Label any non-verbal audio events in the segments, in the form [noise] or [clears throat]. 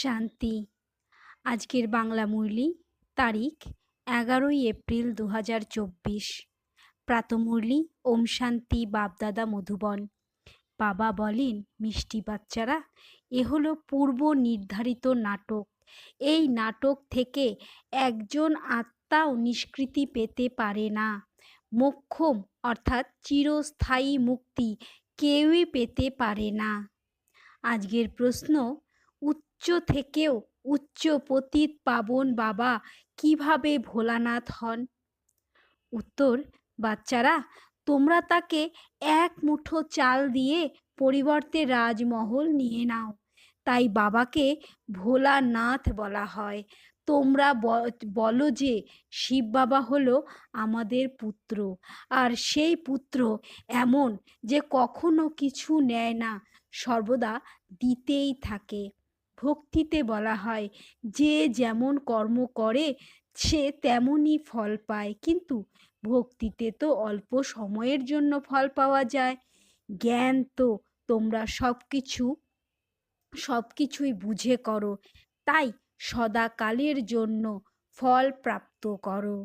শান্তি। আজকের বাংলা মুরলি তারিখ এগারোই এপ্রিল দু হাজার চব্বিশ প্রাতমুরলি ওম শান্তি বাপদাদা মধুবন। বাবা বলেন, মিষ্টি বাচ্চারা, এ হলো পূর্ব নির্ধারিত নাটক। এই নাটক থেকে একজন আত্মাও নিষ্কৃতি পেতে পারে না। মোক্ষম, অর্থাৎ চিরস্থায়ী মুক্তি কেউই পেতে পারে না। আজকের প্রশ্ন উচ্চ থেকেও উচ্চ পতিত পাবন বাবা কীভাবে ভোলানাথ হন? উত্তর, বাচ্চারা, তোমরা তাকে এক মুঠো চাল দিয়ে পরিবর্তে রাজমহল নিয়ে নাও। তাই বাবাকে ভোলানাথ বলা হয়। তোমরা বলো যে শিব বাবা হলো আমাদের পুত্র, আর সেই পুত্র এমন যে কখনো কিছু নেয় না, সর্বদা দিতেই থাকে। ভক্তিতে বলা হয়, যে যেমন কর্ম করে, সে তেমনই ফল পায়। কিন্তু ভক্তিতে তো অল্প সময়ের জন্য ফল পাওয়া যায়। জ্ঞান তো তোমরা সব কিছু সব কিছুই বুঝে করো। তাই সদাকালের জন্য ফল প্রাপ্ত করো।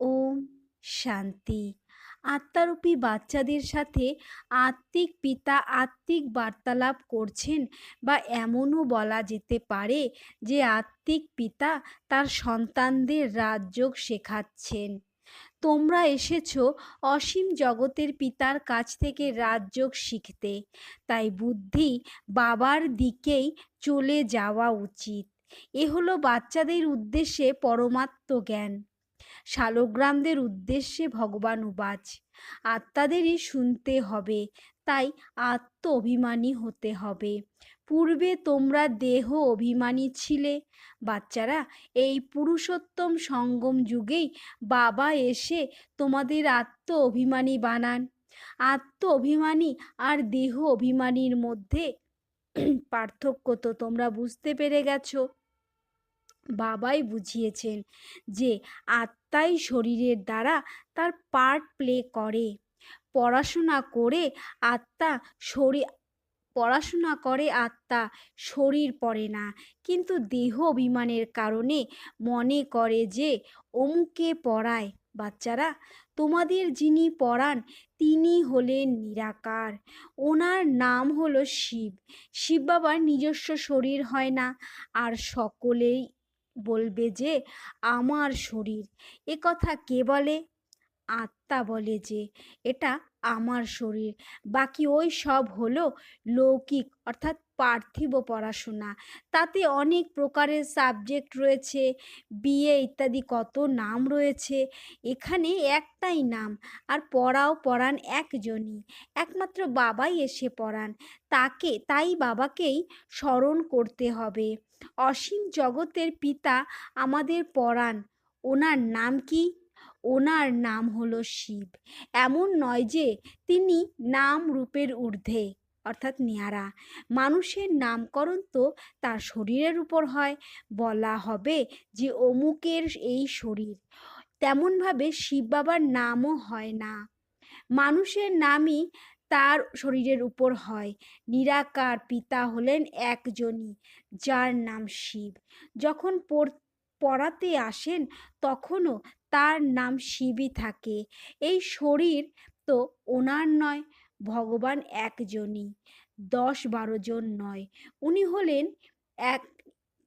ওম শান্তি। আত্মারূপী বাচ্চাদের সাথে আত্মিক পিতা আত্মিক বার্তালাপ করছেন বা এমনও বলা যেতে পারে যে আত্মিক পিতা তার সন্তানদের রাজযোগ শেখাচ্ছেন। তোমরা এসেছ অসীম জগতের পিতার কাছ থেকে রাজযোগ শিখতে, তাই বুদ্ধি বাবার দিকেই চলে যাওয়া উচিত। এ হলো বাচ্চাদের উদ্দেশ্যে পরমাত্ম জ্ঞান শালগ্রামদের উদ্দেশ্যে ভগবান উবাচ আত্মাদেরই শুনতে হবে, তাই আত্ম অভিমানী হতে হবে। পূর্বে তোমরা দেহ অভিমানী ছিলে। বাচ্চারা, এই পুরুষোত্তম সঙ্গম যুগেই বাবা এসে তোমাদের আত্ম অভিমানী বানান। আত্ম অভিমানী আর দেহ অভিমানীর মধ্যে পার্থক্য তো তোমরা বুঝতে পেরে গেছো। বাবাই বুঝিয়েছেন যে আত্মাই শরীরের দ্বারা তার পার্ট প্লে করে। পড়াশোনা করে আত্মা শরীর পড়াশোনা করে আত্মা শরীর পড়ে না। কিন্তু দেহ অভিমানের কারণে মনে করে যে অমুকে পড়ায় বাচ্চারা, তোমাদের যিনি পড়ান তিনি হলেন নিরাকার। ওনার নাম হলো শিব। শিব বাবার নিজস্ব শরীর হয় না। আর সকলেই বলবে যে, আমার শরীর। এ কথা কে বলে? আত্মা বলে যে, এটা আমার শরীর। বাকি ওই সব হলো লৌকিক, অর্থাৎ পার্থিব পড়াশোনা। তাতে অনেক প্রকারের সাবজেক্ট রয়েছে বিয়ে ইত্যাদি কত নাম রয়েছে, এখানে একটাই নাম, আর পড়াও পড়ান একজনই। একমাত্র বাবাই এসে পড়ান, তাকে, তাই বাবাকেই স্মরণ করতে হবে। অসীম জগতের পিতা আমাদের পরাণ। ওনার নাম কি? ওনার নাম হলো শিব। এমন নয় যে তিনি নাম রূপের ঊর্ধ্বে, অর্থাৎ নিয়ারা। মানুষের নামকরণ তো তার শরীরের উপর হয়। বলা হবে যে অমুকের এই শরীর। তেমনভাবে শিব বাবার নামও হয় না। মানুষের নামই তার শরীরের উপর হয়। নিরাকার পিতা হলেন একজনই, যার নাম শিব। যখন পড়াতে আসেন, তখনও তার নাম শিবই থাকে। এই শরীর তো ওনার নয়, ভগবান একজনই দশ বারো জন নয়। উনি হলেন এক,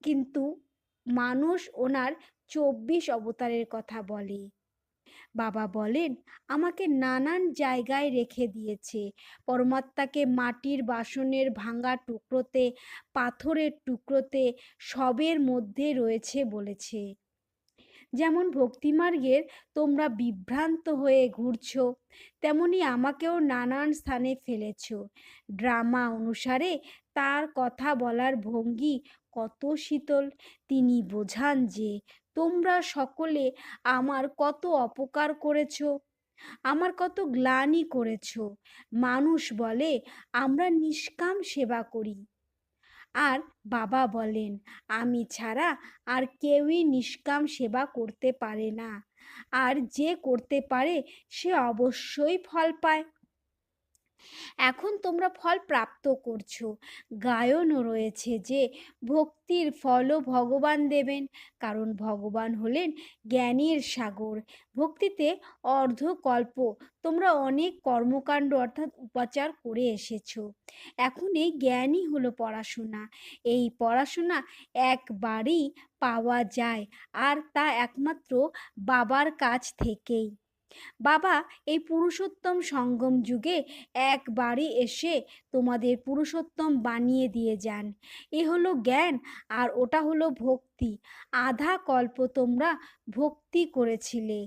কিন্তু মানুষ ওনার চব্বিশ অবতারের কথা বলে। বাবা বলেন, আমাকে নানান জায়গায় রেখে দিয়েছে। পরমাত্মাকে মাটির বাসনের ভাঙা টুকরোতে, পাথরের টুকরোতে সবের মধ্যে রয়েছে বলেছে। যেমন ভক্তিমার্গের তোমরা বিভ্রান্ত হয়ে ঘুরছ, তেমনি আমাকেও নানান স্থানে ফেলেছ। ড্রামা অনুসারে তার কথা বলার ভঙ্গি কত শীতল। তিনি বোঝান যে, তোমরা সকলে আমার কত অপকার করেছ, আমার কত গ্লানি করেছ। মানুষ বলে, আমরা নিষ্কাম সেবা করি। আর বাবা বলেন, আমি ছাড়া আর কেউই নিষ্কাম সেবা করতে পারে না। আর যে করতে পারে, সে অবশ্যই ফল পায়। এখন তোমরা ফল প্রাপ্ত করছ। গায়নও রয়েছে যে, ভক্তির ফলও ভগবান দেবেন, কারণ ভগবান হলেন জ্ঞানের সাগর। ভক্তিতে অর্ধকল্প, তোমরা অনেক কর্মকাণ্ড অর্থাৎ উপাচার করে এসেছ। এখন এই জ্ঞানই হলো পড়াশোনা। এই পড়াশোনা একবারই পাওয়া যায়, আর তা একমাত্র বাবার কাছ থেকেই। বাবা, এই পুরুষোত্তম সঙ্গম যুগে একবারই এসে তোমাদের পুরুষোত্তম বানিয়ে দিয়ে যান। এ হলো জ্ঞান আর ওটা হলো ভক্তি। আধা কল্প তোমরা ভক্তি করেছিলে।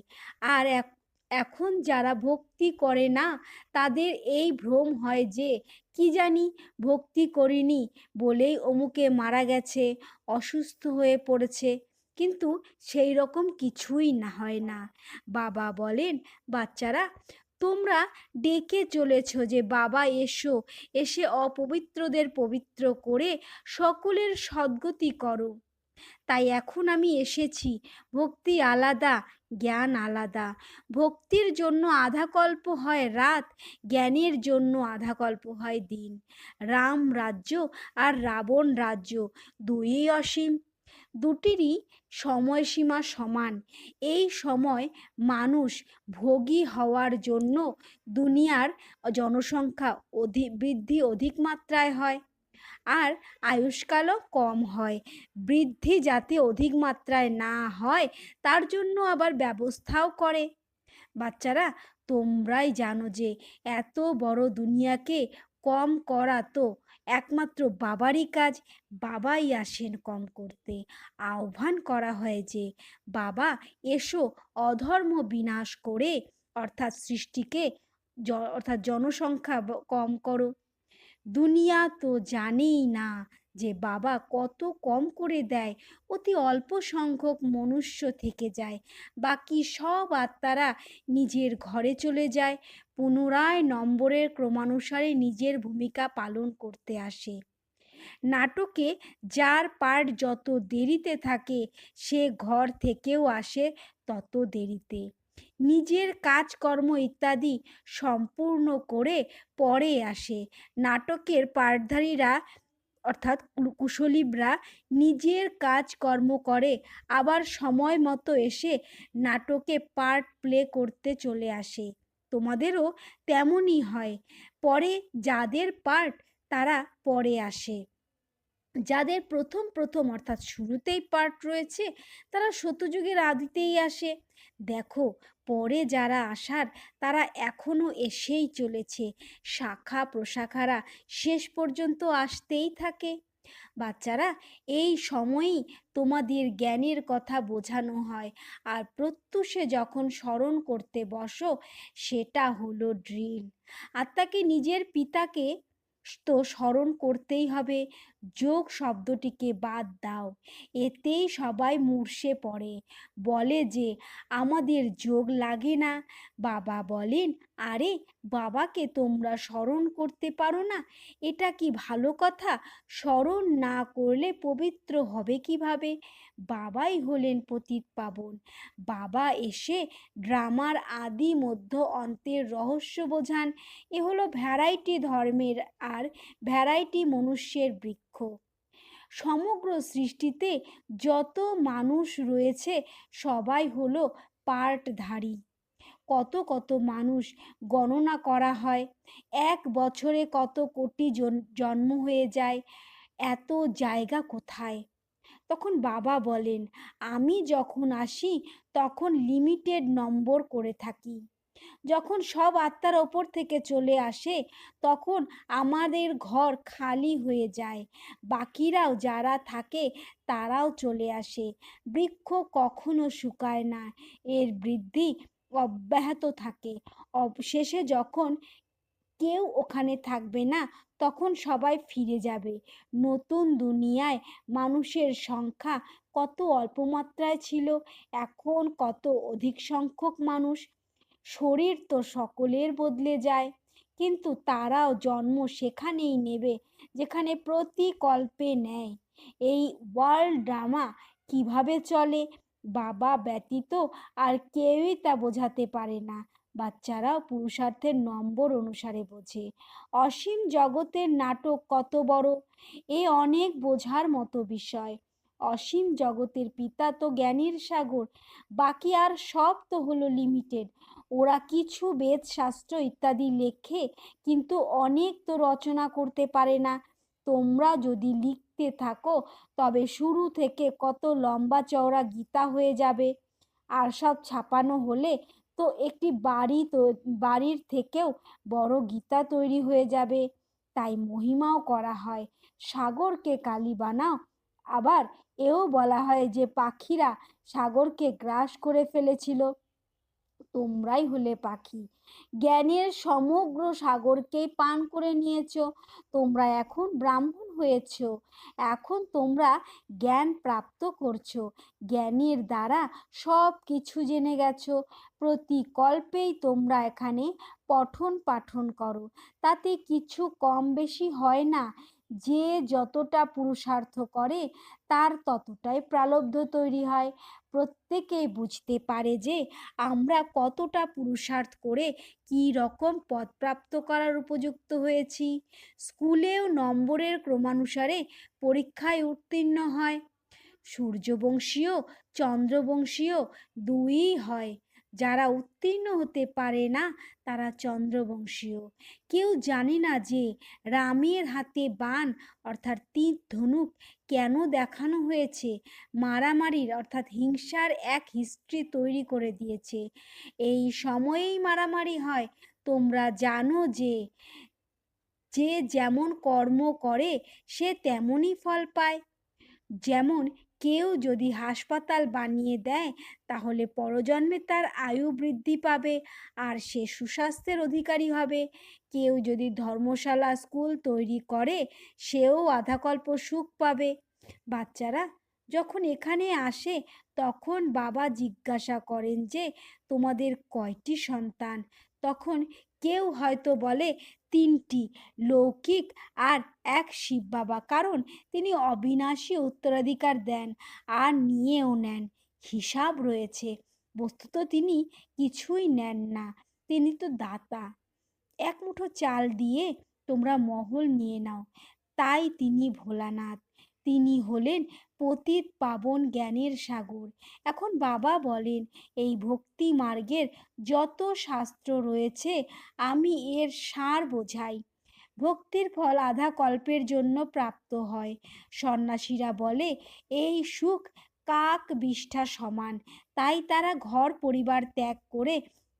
আর এক, এখন যারা ভক্তি করে না, তাদের এই ভ্রম হয় যে, কি জানি ভক্তি করিনি বলেই অমুকে মারা গেছে, অসুস্থ হয়ে পড়েছে। কিন্তু সেই রকম কিছুই না, হয় না। বাবা বলেন, বাচ্চারা, তোমরা ডেকে চলেছ যে বাবা এসো, এসে অপবিত্রদের পবিত্র করে সকলের সদ্গতি করো। তাই এখন আমি এসেছি, ভক্তি আলাদা, জ্ঞান আলাদা। ভক্তির জন্য আধাকল্প হয় রাত, জ্ঞানের জন্য আধাকল্প হয় দিন। রাম রাজ্য আর রাবণ রাজ্য দুই অসীম। দুটিরই সময়সীমা সমান। এই সময় মানুষ ভোগী হওয়ার জন্য দুনিয়ার জনসংখ্যা অধিক বৃদ্ধি অধিক মাত্রায় হয় আর আয়ুষ্কালও কম হয়। বৃদ্ধি যাতে অধিক মাত্রায় না হয়, তার জন্য আবার ব্যবস্থাও করে। বাচ্চারা, তোমরাই জানো যে, এত বড় দুনিয়াকে কম করা তো একমাত্র বাবারই কাজ। বাবাই আসেন কম করতে। আহ্বান করা হয় যে, বাবা, এসো, অধর্ম বিনাশ করে অর্থাৎ সৃষ্টিকে অর্থাৎ জনসংখ্যা কম করো। দুনিয়া তো জানেই না যে বাবা কত কম করে দেয়, অতি অল্প সংখ্যক মনুষ্য থেকে যায়। বাকি সব আত্মারা নিজের ঘরে চলে যায়, পুনরায় নম্বরের ক্রমানুসারে নিজের ভূমিকা পালন করতে আসে। নাটকে যার পার্ট যত দেরিতে থাকে, সে ঘর থেকেও আসে তত দেরিতে। নিজের কাজকর্ম ইত্যাদি সম্পূর্ণ করে পরে আসে। নাটকের পাঠধারীরা অর্থাৎ কুশলীবরা নিজের কাজ কর্ম করে, আবার সময় মতো এসে নাটকে পার্ট প্লে করতে চলে আসে। তোমাদেরও তেমনই হয়। পরে যাদের পার্ট তারা পরে আসে। যাদের প্রথম প্রথম অর্থাৎ শুরুতেই পার্ট রয়েছে, তারা সত্যযুগের আদিতেই আসে। দেখো, পরে যারা আসার, তারা এখনও এসেই চলেছে। শাখা প্রশাখারা শেষ পর্যন্ত আসতেই থাকে। বাচ্চারা, এই সময়ই তোমাদের জ্ঞানের কথা বোঝানো হয়। আর প্রত্যুষে যখন স্মরণ করতে বসো, সেটা হলো ড্রিল। আত্মাকে নিজের পিতাকে তো স্মরণ করতেই হবে। যোগ শব্দটিকে বাদ দাও। এতেই সবাই মূর্ষে পড়ে। বলে যে, আমাদের যোগ লাগে না। বাবা বলেন, আরে, বাবাকে তোমরা স্মরণ করতে পারো না? এটা কি ভালো কথা? স্মরণ না করলে পবিত্র হবে কীভাবে? বাবাই হলেন পতিত পাবন। বাবা এসে ড্রামার আদি মধ্য অন্তের রহস্য বোঝান। এ হলো ভ্যারাইটি ধর্মের আর ভ্যারাইটি মনুষ্যের বৃক্ষ। সমগ্র সৃষ্টিতে যত মানুষ রয়েছে, সবাই হলো পার্টধারী কত কত মানুষ গণনা করা হয়, এক বছরে কত কোটি জন্ম হয়ে যায়, এত জায়গা কোথায়? তখন বাবা বলেন, আমি যখন আসি, তখন লিমিটেড নম্বর করে থাকি। যখন সব আত্মার ওপর থেকে চলে আসে, তখন আমাদের ঘর খালি হয়ে যায়। বাকিরাও যারা থাকে, তারাও চলে আসে। বৃক্ষ কখনো শুকায় না, এর বৃদ্ধি অব্যাহত থাকে। অবশেষে যখন কেউ ওখানে থাকবে না, তখন সবাই ফিরে যাবে। নতুন দুনিয়ায় মানুষের সংখ্যা কত অল্প মাত্রায় ছিল, এখন কত অধিক সংখ্যক মানুষ শরীর তো সকলের বদলে যায়। কিন্তু তারাও জন্ম সেখানেই নেবে, যেখানে প্রতিকল্পে নেয়। এই ওয়ার্ল্ড ড্রামা কীভাবে চলে? বাবা ব্যতীত আর কেউই তা বোঝাতে পারে না। বাচ্চারাও পুরুষার্থের নম্বর অনুসারে বোঝে। অসীম জগতের নাটক কত বড়? এ অনেক বোঝার মতো বিষয়। অসীম জগতের পিতা তো জ্ঞানীর সাগর, বাকি আর সব তো হলো লিমিটেড ওরা কিছু বেদ শাস্ত্র ইত্যাদি লেখে, কিন্তু অনেক তো রচনা করতে পারে না। তোমরা যদি লিখতে থাকো, তবে শুরু থেকে কত লম্বা চওড়া গীতা হয়ে যাবে। আর সব ছাপানো হলে তো একটি বাড়ি তো, বাড়ির থেকেও বড় গীতা তৈরি হয়ে যাবে। তাই মহিমাও করা হয়। সাগরকে কালি বানাও। আবার এও বলা হয় যে পাখিরা সাগরকে গ্রাস করে ফেলেছিল। তোমরাই হলে পাখি। জ্ঞানের সমগ্র সাগরকেই পান করে নিয়েছ। তোমরা এখন ব্রাহ্মণ হয়েছ। এখন তোমরা জ্ঞান প্রাপ্ত করছ। জ্ঞানের দ্বারা সব কিছু জেনে গেছো। প্রতি কল্পেই তোমরা এখানে পঠন পাঠন করো। তাতে কিছু কম বেশি হয় না। যে যতটা পুরুষার্থ করে, তার ততটাই প্রালব্ধ তৈরি হয়। প্রত্যেকেই বুঝতে পারে যে আমরা কতটা পুরুষার্থ করে কী রকম পদ প্রাপ্ত করার উপযুক্ত হয়েছি। স্কুলেও নম্বরের ক্রমানুসারে পরীক্ষায় উত্তীর্ণ হয়। সূর্যবংশীয়, চন্দ্রবংশীয় দুইই হয়। যারা উত্তীর্ণ হতে পারে না, তারা চন্দ্রবংশীয়। কেউ জানে না যে রামের হাতে বান, অর্থাৎ তীর ধনুক কেন দেখানো হয়েছে? মারামারির, অর্থাৎ হিংসার এক হিস্ট্রি তৈরি করে দিয়েছে। এই সময়েই মারামারি হয়। তোমরা জানো যে যে যেমন কর্ম করে, সে তেমনই ফল পায়। যেমন কেউ যদি হাসপাতাল বানিয়ে দেয়, তাহলে পরজন্মে তার আয়ু বৃদ্ধি পাবে আর সে সুস্বাস্থ্যের অধিকারী হবে। কেউ যদি ধর্মশালা, স্কুল তৈরি করে, সেও আধাকল্প সুখ পাবে। বাচ্চারা যখন এখানে আসে, তখন বাবা জিজ্ঞাসা করেন যে, তোমাদের কয়টি সন্তান? তখন কেউ হয়তো বলে, তিনটি লৌকিক আর এক শিব বাবা। কারণ তিনি অবিনাশী উত্তরাধিকার দেন আর নিয়েও নেন হিসাব রয়েছে। বস্তুত তিনি কিছুই নেন না, তিনি তো দাতা। এক মুঠো চাল দিয়ে তোমরা মহল নিয়ে নাও, তাই তিনি ভোলানাথ। তিনি হলেন পতিত পাবন জ্ঞানের সাগর। এখন বাবা বলেন, এই ভক্তি মার্গের যত শাস্ত্র রয়েছে, আমি এর সার বোঝাই। ভক্তির ফল আধা কল্পের জন্য প্রাপ্ত হয়। সন্ন্যাসীরা বলে, এই সুখ কাক বিষ্ঠা সমান। তাই তারা ঘর পরিবার ত্যাগ করে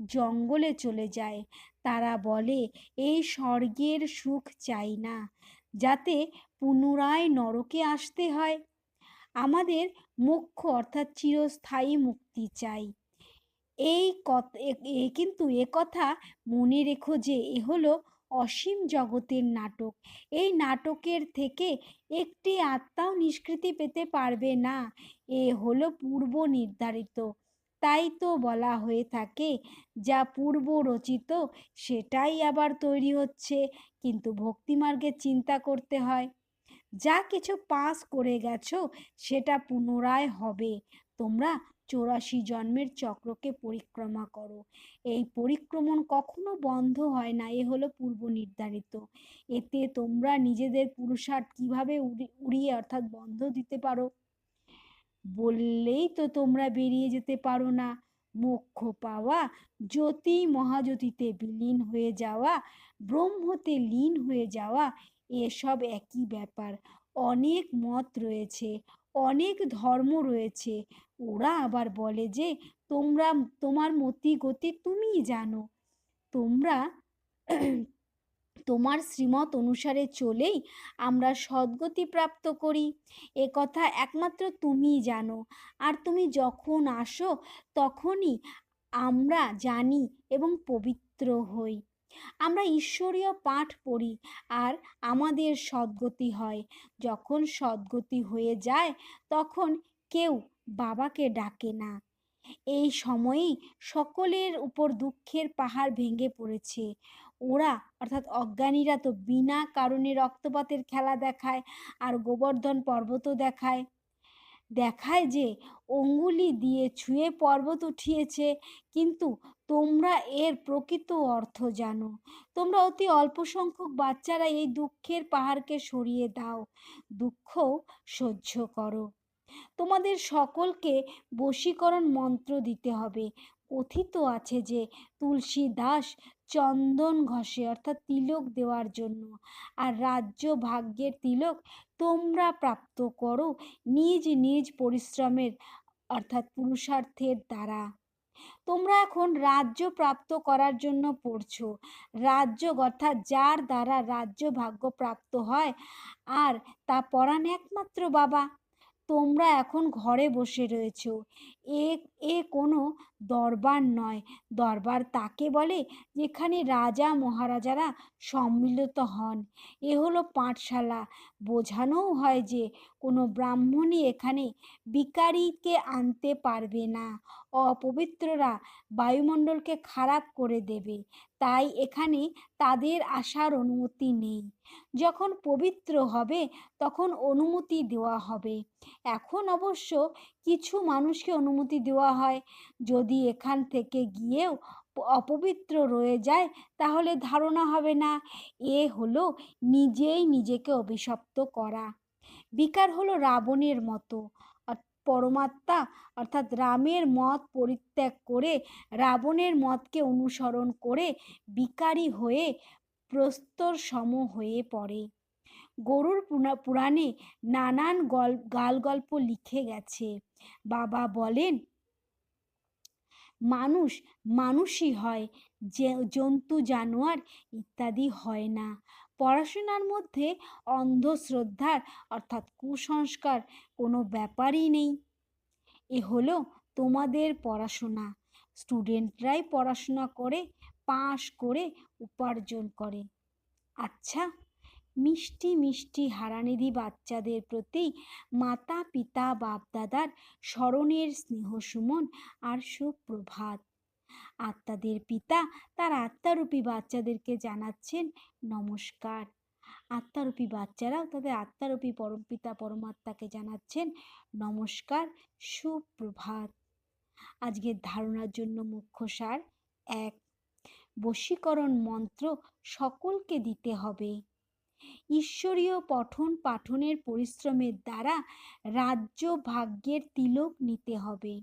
জঙ্গলে চলে যায়। তারা বলে, এই স্বর্গের সুখ চাই না। যাতে পুনরায় নরকে আসতে হয়। আমাদের মোক্ষ অর্থাৎ চিরস্থায়ী মুক্তি চাই। এই কিন্তু এ কথা মনে রেখো যে এ হলো অসীম জগতের নাটক। এই নাটকের থেকে একটি আত্মাও নিষ্কৃতি পেতে পারবে না। এ হলো পূর্ব নির্ধারিত। তাই তো বলা হয়ে থাকে, যা পূর্ব রচিত সেটাই আবার তৈরি হচ্ছে। কিন্তু ভক্তিমার্গে চিন্তা করতে হয়। যা কিছু পাস করে গেছো, সেটা পুনরায় হবে। তোমরা চৌরাশি জন্মের চক্রকে পরিক্রমা করো। এই পরিক্রমণ কখনো বন্ধ হয় না, এ হলো পূর্ব নির্ধারিত। এতে তোমরা নিজেদের পুরুষার্থ কীভাবে উড়িয়ে অর্থাৎ বন্ধ দিতে পারো? বললেই তো তোমরা বেরিয়ে যেতে পারো না। মোক্ষ পাওয়া, জ্যোতি মহাজ্যোতিতে বিলীন হয়ে যাওয়া, ব্রহ্মতে লীন হয়ে যাওয়া এসব একই ব্যাপার। অনেক মত রয়েছে, অনেক ধর্ম রয়েছে। ওরা আবার বলে যে, তোমরা, তোমার মতি গতি তুমিই জানো। তোমরা [clears throat] তোমার শ্রীমত অনুসারে চলেই আমরা সদ্গতি প্রাপ্ত করি। এ কথা একমাত্র তুমিই জানো। আর তুমি যখন আসো, তখনই আমরা জানি এবং পবিত্র হই। আমরা ঈশ্বরীয় পাঠ পড়ি আর আমাদের সদ্গতি হয়। যখন সদ্গতি হয়ে যায়, তখন কেউ বাবাকে ডাকে না। এই সময়েই সকলের উপর দুঃখের পাহাড় ভেঙে পড়েছে। ওরা, অর্থাৎ অজ্ঞানীরা তো বিনা কারণে রক্তপাতের খেলা দেখায় আর গোবর্ধন পর্বতও দেখায়। দেখায় যে অঙ্গুলি দিয়ে ছুঁয়ে পর্বত উঠিয়েছে। কিন্তু তোমরা এর প্রকৃত অর্থ জানো। তোমরা অতি অল্প সংখ্যক বাচ্চারা এই দুঃখের পাহাড়কে সরিয়ে দাও। দুঃখ সহ্য করো। তোমাদের সকলকে বশীকরণ মন্ত্র দিতে হবে। কথিত আছে যে তুলসী দাস চন্দন ঘষে, অর্থাৎ তিলক দেওয়ার জন্য। আর রাজ্য ভাগ্যের তিলক তোমরা প্রাপ্ত করো নিজ নিজ পরিশ্রমের, অর্থাৎ পুরুষার্থের দ্বারা। তোমরা এখন রাজ্য প্রাপ্ত করার জন্য পড়ছো। রাজ্য, অর্থাৎ যার দ্বারা রাজ্য ভাগ্য প্রাপ্ত হয়, আর তা পড়ান একমাত্র বাবা। তোমরা এখন ঘরে বসে রয়েছ। এ এ কোনো দরবার নয়। দরবার তাকে বলে যেখানে রাজা মহারাজারা সম্মিলিত হন। এ হলো পাঠশালা। বোঝানোও হয় যে কোনো ব্রাহ্মণই এখানে বিকারীকে আনতে পারবে না। অপবিত্ররা বায়ুমণ্ডলকে খারাপ করে দেবে। তাই এখানে তাদের আসার অনুমতি নেই। যখন পবিত্র হবে, তখন অনুমতি দেওয়া হবে। এখন অবশ্য কিছু মানুষকে অনুমতি দেওয়া হয়। যদি এখান থেকে গিয়েও অপবিত্র রয়ে যায়, তাহলে ধারণা হবে না। এ হলো নিজেই নিজেকে অভিশপ্ত করা। বিকার হলো রাবণের মতো। পরমাত্মা অর্থাৎ রামের মত পরিত্যাগ করে রাবণের মতকে অনুসরণ করে বিকারী হয়ে প্রস্তর সম হয়ে পড়ে। গরুর পুরাণে নানান গল গাল গল্প লিখে গেছে। বাবা বলেন, মানুষ মানুষই হয়, যে, জন্তু, জানোয়ার ইত্যাদি হয় না। পড়াশোনার মধ্যে অন্ধশ্রদ্ধার অর্থাৎ কুসংস্কার কোনো ব্যাপারই নেই। এ হলো তোমাদের পড়াশোনা। স্টুডেন্টরাই পড়াশোনা করে, পাশ করে উপার্জন করে। আচ্ছা মিষ্টি মিষ্টি হারানিধি বাচ্চাদের প্রতি মাতা পিতা বাপদাদার স্মরণের স্নেহ সুমন আর সুপ্রভাত। আত্মাদের পিতা তার আত্মারূপী বাচ্চাদেরকে জানাচ্ছেন নমস্কার। আত্মারূপী বাচ্চারাও তাদের আত্মারূপী পরমপিতা পরমাত্মাকে জানাচ্ছেন নমস্কার, সুপ্রভাত। আজকের ধারণার জন্য মুখ্য সার এক, বশীকরণ মন্ত্র সকলকে দিতে হবে। ঈশ্বরীয় পঠন পাঠনের পরিশ্রমের দ্বারা রাজ্য ভাগ্যের তিলক নিতে হবে।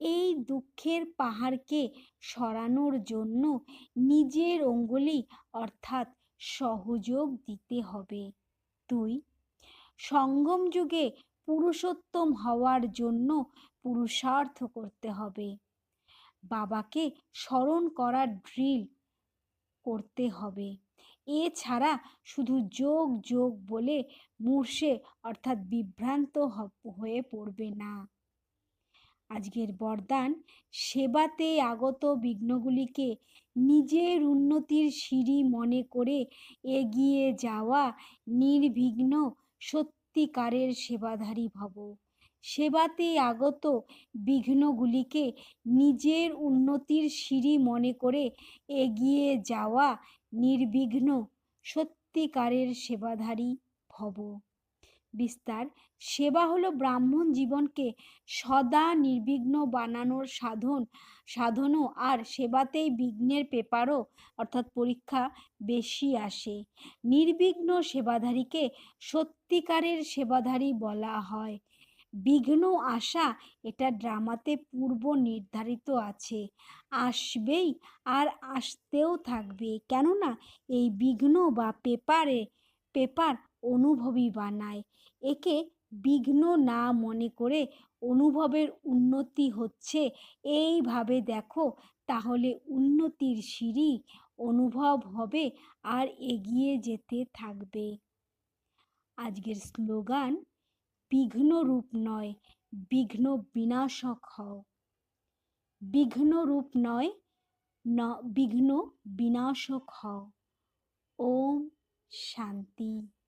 এই দুঃখের পাহাড়কে সরানোর জন্য নিজের অঙ্গুলি অর্থাৎ সহযোগ দিতে হবে। দুই, সঙ্গম যুগে পুরুষোত্তম হওয়ার জন্য পুরুষার্থ করতে হবে। বাবাকে স্মরণ করার ড্রিল করতে হবে। এছাড়া শুধু যোগ যোগ বলে মূর্ষে অর্থাৎ বিভ্রান্ত হয়ে পড়বে না। আজকের বরদান। সেবাতে আগত বিঘ্নগুলিকে নিজের উন্নতির সিঁড়ি মনে করে এগিয়ে যাওয়া নির্বিঘ্ন সত্যিকারের সেবাধারী ভব। সেবাতে আগত বিঘ্নগুলিকে নিজের উন্নতির সিঁড়ি মনে করে এগিয়ে যাওয়া নির্বিঘ্ন সত্যিকারের সেবাধারী ভব। বিস্তার। সেবা হলো ব্রাহ্মণ জীবনকে সদা নির্বিঘ্ন বানানোর সাধন, সাধনও। আর সেবাতেই বিঘ্নের পেপারও, অর্থাৎ পরীক্ষা, বেশি আসে। নির্বিঘ্ন সেবাধারীকে সত্যিকারের সেবাধারী বলা হয়। বিঘ্ন আসা এটা ড্রামাতে পূর্ব নির্ধারিত আছে। আসবেই আর আসতেও থাকবে। কেননা, এই বিঘ্ন বা পেপারে, পেপার অনুভবী বানায়। একে বিঘ্ন না মনে করে অনুভবের উন্নতি হচ্ছে। এইভাবে দেখো, তাহলে উন্নতির সিঁড়ি অনুভব হবে আর এগিয়ে যেতে থাকবে। আজকের স্লোগান, বিঘ্ন রূপ নয়, বিঘ্ন বিনাশক হও। বিঘ্ন রূপ নয়, ন, বিঘ্ন বিনাশক হও। ওম শান্তি।